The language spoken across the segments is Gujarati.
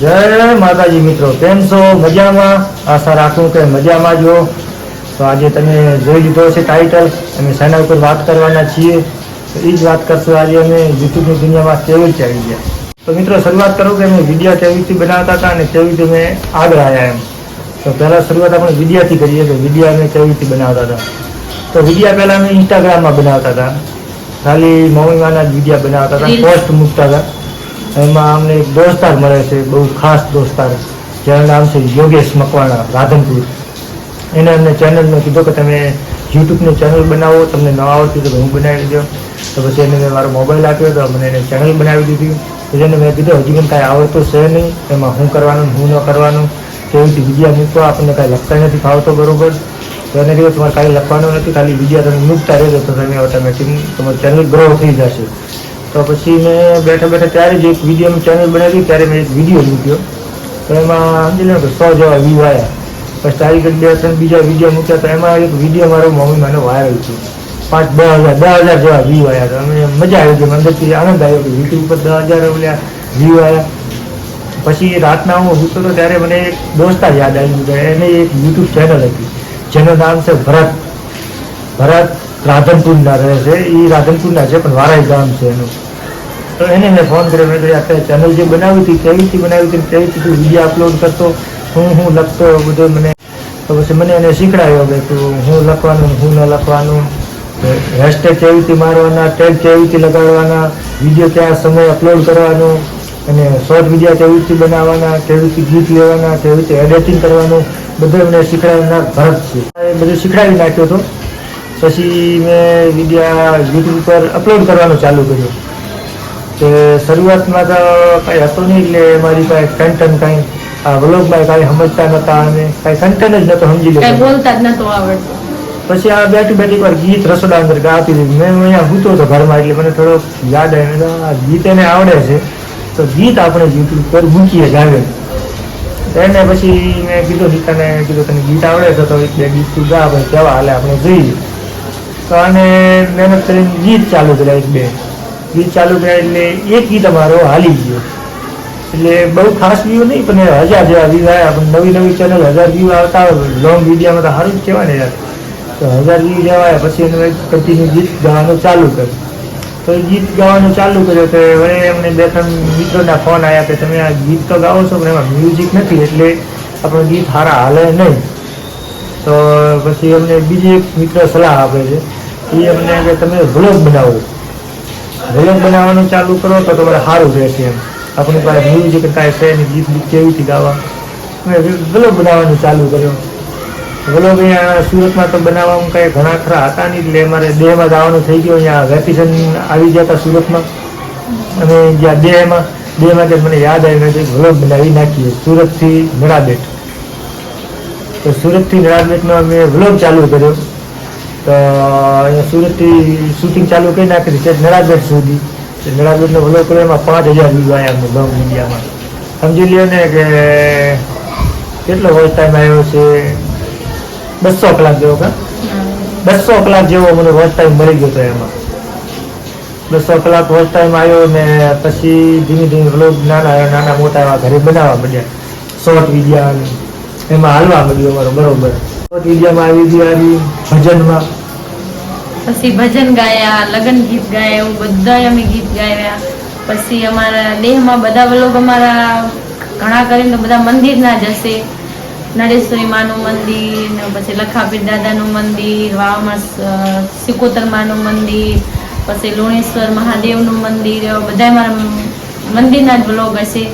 જય માતાજી મિત્રો કેમ છો? મજામાં? આશા રાખું કે મજામાં જો તો આજે તમે જોઈ લીધો છે ટાઇટલ અમે સેના ઉપર વાત કરવાના છીએ. તો એ જ વાત કરશું આજે અમે યુટ્યુબની દુનિયામાં કેવી રીતે આવી ગયા તો મિત્રો શરૂઆત કરું કે અમે વિડીયા કેવી રીતે બનાવતા હતા અને કેવી રીતે અમે આગળ આવ્યા એમ. તો પહેલાં શરૂઆત આપણે વિડીયાથી કરીએ કે વિડીયા અમે કેવી રીતે બનાવતા હતા. તો વિડીયા પહેલાં અમે ઇન્સ્ટાગ્રામમાં બનાવતા હતા. ખાલી મમ્મીમાના જ વિડીયા બનાવતા હતા. પોસ્ટ મૂકતા હતા. એમાં અમને એક દોસ્તાર મળે છે, બહુ ખાસ દોસ્તાર, જેનું નામ છે યોગેશ મકવાણા, રાધનપુર. એને અમને ચેનલનું કીધું કે તમે યુટ્યુબની ચેનલ બનાવો, તમને ન આવડતી તો હું બનાવી દો તો પછી એને મેં મારો મોબાઈલ આપ્યો તો મને એને ચેનલ બનાવી દીધી. પછી એને મેં કીધું, હજી મને કાંઈ આવડતું છે નહીં, એમાં હું કરવાનું, હું ન કરવાનું, કેવી રીતે વિડીયા મૂકો આપણને કાંઈ લખતા નથી ફાવતો બરોબર. તો એને કીધું, તમારે કાંઈ લખવાનું નથી, ખાલી વિડીયા તમે મૂકતા રહેજો, તો તમે ઓટોમેટિક તમારું ચેનલ ગ્રો થઈ જશે. તો પછી મેં બેઠા બેઠા ત્યારે જ એક વીડિયો ચેનલ બનાવી, ત્યારે મેં એક વીડિયો મૂક્યો. તો એમાં સમજી લો કે સો જેવા વ્યૂ આવ્યા. પછી તારીખ બે ત્રણ બીજા વીડિયો મૂક્યા, તો એમાં એક વીડિયો મારો મમ્મી મને વાયરલ થયો. પાંચ દસ હજાર દસ હજાર જેવા વ્યૂ આવ્યા. તો અમે મજા આવી ગઈ અંદરથી આનંદ આવ્યો કે યુટ્યુબ પર દસ હજાર ઓલા વ્યૂ આવ્યા. પછી રાતના હું સૂતો હતો ત્યારે મને એક દોસ્તાર યાદ આવ્યું કે એને એક યુટ્યુબ ચેનલ હતી. જેનું નામ છે ભરત. ભરત રાધનપુરના રહે છે. એ રાધનપુરના છે, પણ વારાઈ ગામ છે એનું. તો એને મેં ફોન કર્યો. મેં કહ્યું આપણે ચેનલ જે બનાવી હતી રીતે બનાવી હતી? રીતે તું વીડિયો અપલોડ કરતો, હું હું લખતો બધું મને. તો પછી મને એને શીખડાવ્યો કે તું હું લખવાનું, હું ન લખવાનું હેશટેગ કેવી રીતે મારવાના ટેગ કેવી રીતે લગાડવાના, વીડિયો કયા સમયે અપલોડ કરવાનો, અને શોર્ટ વીડિયો કેવી રીતે બનાવવાના, કેવી રીતે ગીત લેવાના, કેવી રીતે એડિટિંગ કરવાનું, બધું મને શીખડાવનાર ભરત છે. બધું શીખડાવી નાખ્યો હતો પછી મેં વિડીયા યુટ્યુબ પર અપલોડ કરવાનું ચાલુ કર્યું. કે શરૂઆતમાં તો કંઈ હતું નહીં એટલે મારી પાસે કન્ટેન્ટ કંઈ આ કાંઈ સમજતા નહોતા અને કાંઈ કન્ટેન્ટ જ નહોતો સમજી લેતો. બોલતા જ નતું આવડતું. પછી આ બેઠી બેઠી વાર ગીત રસોડા અંદર ગાતી હતી મેં અહીંયા સૂતો હતો ઘરમાં એટલે મને થોડો યાદ આવ્યો આ ગીત એને આવડે છે. તો ગીત આપણે યુટ્યુબ પર મૂકીએ ગાવે. એને પછી મેં કીધું ગીતાને કીધું તને ગીત આવડે છે તો એક બે ગીત તું ગા ભાઈ કેવા હાલે આપણે જોઈએ. તો આને મહેનત કરીને ગીત ચાલુ કર્યા એક બે. ગીત ચાલુ કર્યા એટલે એક ગીત અમારો હાલી ગયો. એટલે બહુ ખાસ વ્યૂ નહીં, પણ હજાર જેવા વ્યૂ આવ્યા. પણ નવી નવી ચેનલ હજાર વ્યૂ આવતા લોંગ વિડીયોમાં તો સારું જ કહેવાય ને યાર. તો હજાર વ્યૂ જવાય પછી એને કન્ટિન્યુ ગીત ગાવાનું ચાલુ કર્યું. તો ગીત ગાવાનું ચાલુ કર્યું તો વળે એમને બે ત્રણ મિત્રોના ફોન આવ્યા કે તમે આ ગીત તો ગાઓ છો, પણ એમાં મ્યુઝિક નથી, એટલે આપણું ગીત સારા હાલે નહીં. તો પછી અમને બીજી એક મિત્ર સલાહ આપે છે. એ અમને કે તમે વ્લોગ બનાવો. વ્લોગ બનાવવાનું ચાલુ કરો તો તમારે સારું રહેશે એમ. આપણી પાસે મ્યુઝિક કાંઈ છે ને ગીત ગીત કેવી રીતે ગાવા? મેં વ્લોગ બનાવવાનું ચાલુ કર્યો. વ્લોગ અહીંયા સુરતમાં તો બનાવવામાં કાંઈ ઘણા ખરા હતા નહીં, એટલે અમારે દેહમાં જવાનું થઈ ગયું. અહીંયા વેકેશન આવી ગયા હતા સુરતમાં. અને જ્યાં દેહમાં દેહમાં કે મને યાદ આવ્યું કે વ્લોગ બનાવી નાખીએ. સુરતથી નડાબેટ. તો સુરતથી નડાબેટનો અમે વ્લોગ ચાલુ કર્યો. તો અહીંયા સુરતથી શૂટિંગ ચાલુ કરી નાખી છે નડાબેટ સુધી. તો વ્લોગ કર્યો એમાં પાંચ હજાર વ્યૂ આવ્યા અમને લોંગ મીડિયામાં સમજી લ્યો ને કે કેટલો વોચ ટાઈમ આવ્યો છે? બસો કલાક જેવો કા? બસો કલાક જેવો મને વોચ ટાઈમ મળી ગયો હતો એમાં. બસો કલાક વોચ ટાઈમ આવ્યો ને પછી ધીમે ધીમે વ્લોગ નાના નાના મોટા એવા ઘરે બનાવવા મળ્યા શોર્ટ વીડિયો એમાં હાલવા મળ્યું અમારો બરોબર. વિડીયોમાં આવી ગઈ આવી ભજનમાં. પછી ભજન ગાયા લગ્ન ગીત ગાયા એવું બધા અમે ગીત ગાયા. પછી અમારા દેહમાં બધા લોકો અમારા ઘણા કરીને બધા મંદિરના જ હશે. નડેશ્વરી માનું મંદિર પછી લખાપીર દાદાનું મંદિર વાવમાં સિકોતર માનું મંદિર પછી લુણેશ્વર મહાદેવનું મંદિર બધા અમારા મંદિરના જ બ્લોગ હશે.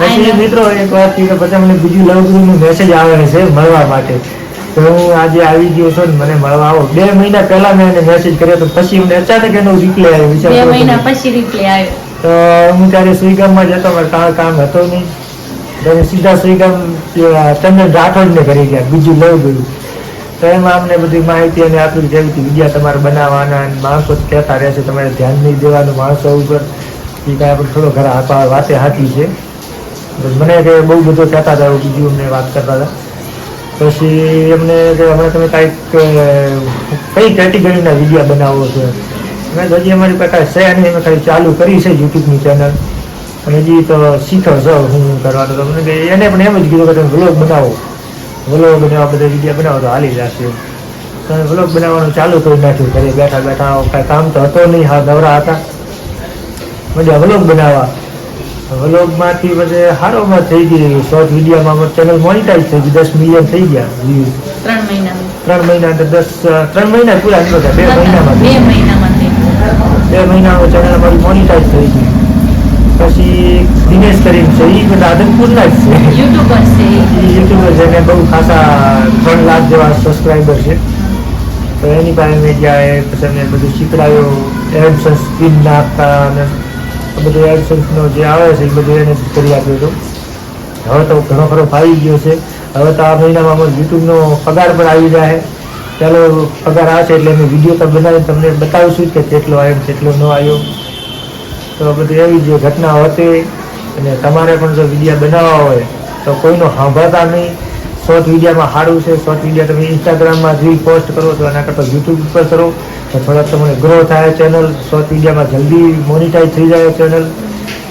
પછી મિત્રો એક વાત કે પછી અમને બીજું લવગુરુનું મેસેજ આવે છે મળવા માટે. તો હું આજે આવી ગયો છું મને મળવા આવો. બે મહિના પહેલા મેં એને મેસેજ કર્યો તો પછી મને અચાનક એનો રિપ્લે આવ્યો બે મહિના પછી રિપ્લે આવ્યો. તો હું ત્યારે સુઈગામમાં જતો મારે કાંઈ કામ હતો નહીં. ત્યારે સીધા સુઈગામ ચંદન રાઠોડને કરી ગયા બીજું લઈ ગયું. તો એમાં અમને બધી માહિતી અને આપી જેવી હતી? વિડીયા તમારે બનાવવાના અને માણસો કહેતા રહેશે તમારે ધ્યાન નહીં દેવાનું માણસો ઉપર. એ કાંઈ આપણે થોડો ઘર વાતે હાથી છે. મને કે બહુ બધો કહેતા હતા એવું બીજું અમને વાત કરતા હતા. પછી એમને હમણાં તમે કાંઈક કઈ કેટેગરીના વીડિયો બનાવો છો? મેં હજી અમારી પાસે છે નહીં, અમે ખાલી ચાલુ કરી છે યુટ્યુબની ચેનલ અને હજી તો શીખો છો હું કરવાનું. તો મને કે એને પણ એમ જ કીધું કે તમે વ્લોગ બનાવો. વ્લોગ બનાવવા બધા વીડિયો બનાવો તો હાલી જશે. તમે વ્લોગ બનાવવાનું ચાલુ કરી નાખ્યું. ઘરે બેઠા બેઠા કાંઈ કામ તો હતો નહીં, હા, નવરા હતા. મજા વ્લોગ બનાવવા. વ્લોગમાંથી પછી સારોમાં થઈ ગઈ શોર્ટ વિડીયોમાં ચેનલ મોનિટાઈઝ થઈ ગઈ દસ મિલિયન થઈ ગયા વ્યૂઝ ત્રણ મહિનામાં. ત્રણ મહિના અંદર દસ ત્રણ મહિના પૂરા થયો બે મહિનામાં બે મહિનામાં. બે મહિનામાં ચેનલ અમારી મોનિટાઈઝ થઈ ગઈ પછી દિનેશ કરીમ છે એ બધા આદમપુરના જ છે. યુટ્યુબર છે યુટ્યુબર છે એને બહુ ખાસા ત્રણ લાખ જેવા સબસ્ક્રાઈબર છે. તો એની પાસે મેં ગયા એ પછી બધું શીખડાયો એડસન્સ સ્ક્રીન નાખતા અને બધું એડસન્સનો જે આવે છે, એ બધું એને કરી આપ્યું હતું. હવે તો ઘણો ખરો ફાવી ગયો છે. હવે તો આ મહિનામાં અમારો યુટ્યુબનો પગાર પણ આવી જાય. ચાલો પગાર આવશે એટલે અમે વીડિયો તો બનાવીને તમને બતાવીશું કે કેટલો આવ્યો, કેટલો ન આવ્યો. તો બધી એવી જે ઘટના હતી અને તમારે પણ જો વિડીયા બનાવવા હોય, તો કોઈનો સાંભળતા નહીં. શોર્ટ વિડીયામાં સારું છે. શોર્ટ વીડિયો તમે ઇન્સ્ટાગ્રામમાં રીલ પોસ્ટ કરો તો એના કરતાં યુટ્યુબ ઉપર કરો. તો થોડાક તમને ગ્રો થાય ચેનલ શોર્ટ વિડીયામાં જલ્દી મોનિટાઈઝ થઈ જાય ચેનલ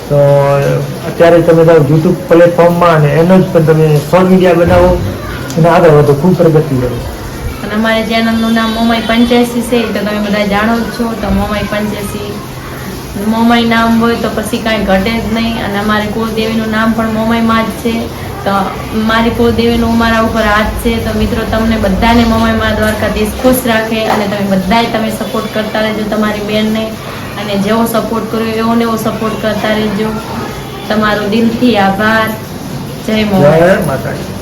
તો અત્યારે તમે જાઓ યુટ્યુબ પ્લેટફોર્મમાં અને એનો જ પણ તમે શોર્ટ વિડીયા બનાવો. અને આગળ વધો, ખૂબ પ્રગતિ કરો. અને અમારે ચેનલનું નામ મોમાઈ પંચ્યાસી છે તો તમે બધા જાણો જ છો. તો મોમાઈ પંચ્યાસી, મોમાઈ નામ હોય તો પછી કાંઈ ઘટે જ નહીં. અને અમારે કુળદેવીનું નામ પણ મોમાઈમાં જ છે. તો મારી કુળદેવીનું મારા ઉપર હાથ છે. તો મિત્રો, તમને બધાને મોમાઈમાં દ્વારકાધીશ ખુશ રાખે અને તમે બધાય તમે સપોર્ટ કરતા રહેજો તમારી બેનને. અને જેવો સપોર્ટ કર્યો એવો ને એવો સપોર્ટ કરતા રહેજો. તમારો દિલથી આભાર. જય માતાજી.